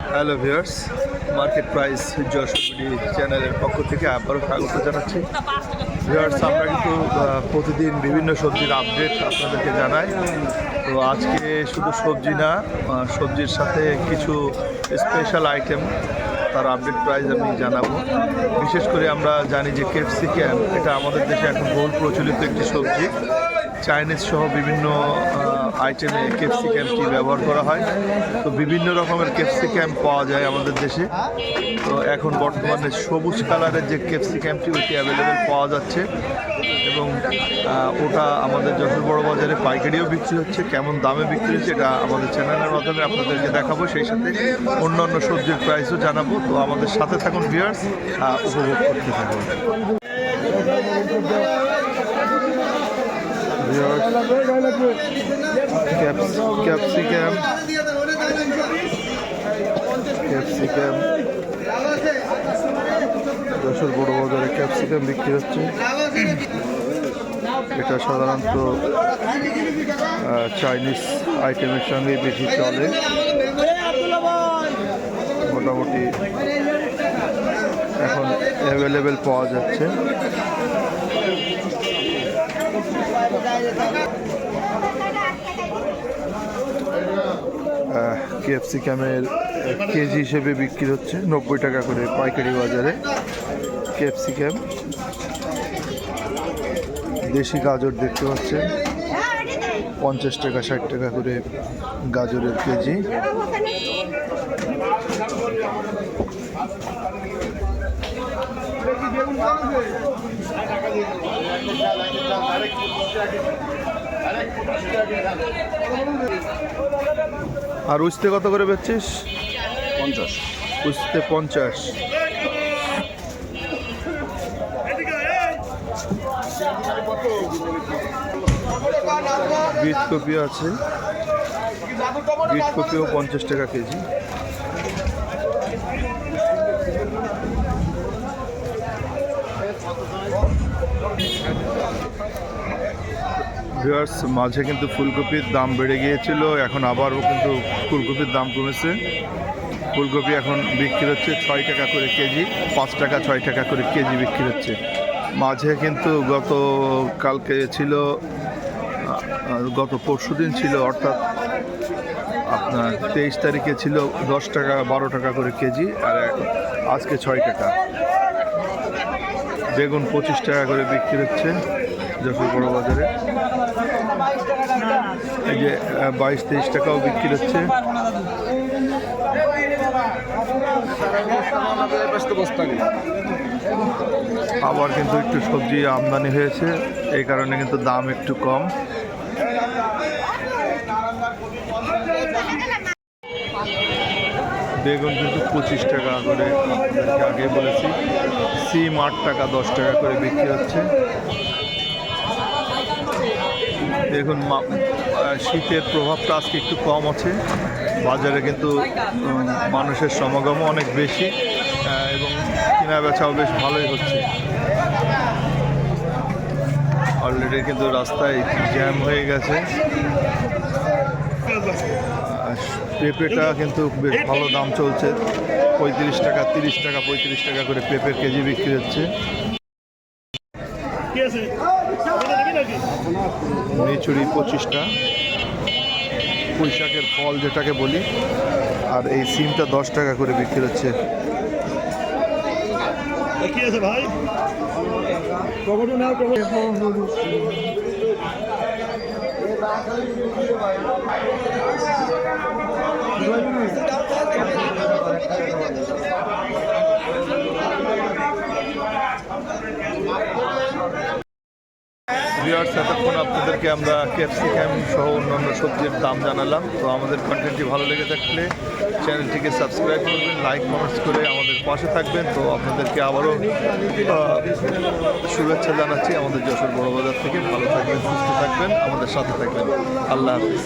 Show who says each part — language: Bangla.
Speaker 1: Hello viewers market price Jashoreguri চ্যানেলের পক্ষ থেকে আবারও স্বাগত জানাচ্ছি। ভিউয়ার্স আমরা কিন্তু প্রতিদিন বিভিন্ন সবজির আপডেট আপনাদেরকে জানাই। তো আজকে শুধু সবজি না সবজির সাথে কিছু স্পেশাল আইটেম তার আপডেট প্রাইস আমি জানাব। বিশেষ করে আমরা জানি যে ক্যাপসিক্যাম এটা আমাদের দেশে এখন বহুল প্রচলিত একটি সবজি। চাইনিজ সহ বিভিন্ন আইটেমে ক্যাপসিক্যামটি ব্যবহার করা হয়? তো বিভিন্ন রকমের ক্যাপসিক্যাম পাওয়া যায় আমাদের দেশে। তো এখন বর্তমানে সবুজ কালারের যে ক্যাপসিক্যামটি ওইটি অ্যাভেলেবেল পাওয়া যাচ্ছে। এবং ওটা আমাদের যশোর বড় বাজারে পাইকারিও বিক্রি হচ্ছে। কেমন দামে বিক্রি হচ্ছে এটা আমাদের চ্যানেলের মাধ্যমে আপনাদেরকে দেখাবো। সেই সাথে অন্যান্য সবজির প্রাইসও জানাব। তো আমাদের সাথে থাকুন ভিউয়ার্স উপভোগ করতে থাকুন। ক্যাপসিক্যাম ক্যাপসিক্যাম যশোর বড় বাজারে ক্যাপসিকাম বিক্রি হচ্ছে। এটা সাধারণত চাইনিজ আইটেমের সঙ্গে বেশি চলে। মোটামুটি এখন অ্যাভেলেবেল পাওয়া যাচ্ছে। ক্যাপসিকামের কেজি হিসেবে বিক্রি হচ্ছে নব্বই টাকা করে পাইকারি বাজারে। ক্যাপসিকাম দেশি গাজর দেখতে পাচ্ছেন। পঞ্চাশ টাকা, ষাট টাকা করে গাজরের কেজি। আর উস্তে কত করে বেচছিস?
Speaker 2: পঞ্চাশ।
Speaker 1: উস্তে পঞ্চাশ। বিট কপি আছে। বিট কপিও পঞ্চাশ টাকা কেজি। মাঝে কিন্তু ফুলকপির দাম বেড়ে গিয়েছিল, এখন আবারও কিন্তু ফুলকপির দাম কমেছে। ফুলকপি এখন বিক্রি হচ্ছে ছয় টাকা করে কেজি, পাঁচ টাকা, ছয় টাকা করে কেজি বিক্রি হচ্ছে। মাঝে কিন্তু গত কালকে ছিল গত পরশু দিন ছিল, অর্থাৎ আপনার তেইশ তারিখে ছিল দশ টাকা, বারো টাকা করে কেজি, আর আজকে ছয় টাকা। বেগুন পঁচিশ টাকা করে বিক্রি হচ্ছে যশোর বড় বাজারে। এই যে বাইশ তেইশ টাকাও বিক্রি হচ্ছে। আবার কিন্তু একটু সবজি আমদানি হয়েছে, এই কারণে কিন্তু দাম একটু কম। বেগুন কিন্তু পঁচিশ টাকা করে আপনাদেরকে আগে বলেছি। সিম আট টাকা, দশ টাকা করে বিক্রি হচ্ছে। দেখুন শীতের প্রভাবটা আজকে একটু কম আছে। বাজারে কিন্তু মানুষের সমাগমও অনেক বেশি এবং কেনা বেচাও বেশ ভালোই হচ্ছে। অলরেডি কিন্তু রাস্তায় জ্যাম হয়ে গেছে। পেঁপেটা কিন্তু বেশ ভালো দাম চলছে। পঁয়ত্রিশ টাকা তিরিশ টাকা পঁয়ত্রিশ টাকা করে পেঁপের কেজি বিক্রি হচ্ছে। মিচুরি পঁচিশটা। পুঁইশাকের ফল যেটাকে বলি। আর এই সিমটা দশ টাকা করে বিক্রি হচ্ছে।
Speaker 3: ভাই? নাও টমেটো
Speaker 1: ভিউয়ার্স এতক্ষণ আপনাদেরকে আমরা ক্যাপসিকাম সহ অন্যান্য সবজির দাম জানালাম। তো আমাদের কন্টেন্টটি ভালো লেগে থাকলে চ্যানেলটিকে সাবস্ক্রাইব করবেন লাইক কমেন্টস করে আমাদের পাশে থাকবেন। তো আপনাদেরকে আবারও শুভেচ্ছা জানাচ্ছি আমাদের যশোর বড়বাজার থেকে। ভালো থাকবেন, সুস্থ থাকবেন, আমাদের সাথে থাকবেন। আল্লাহ হাফিজ।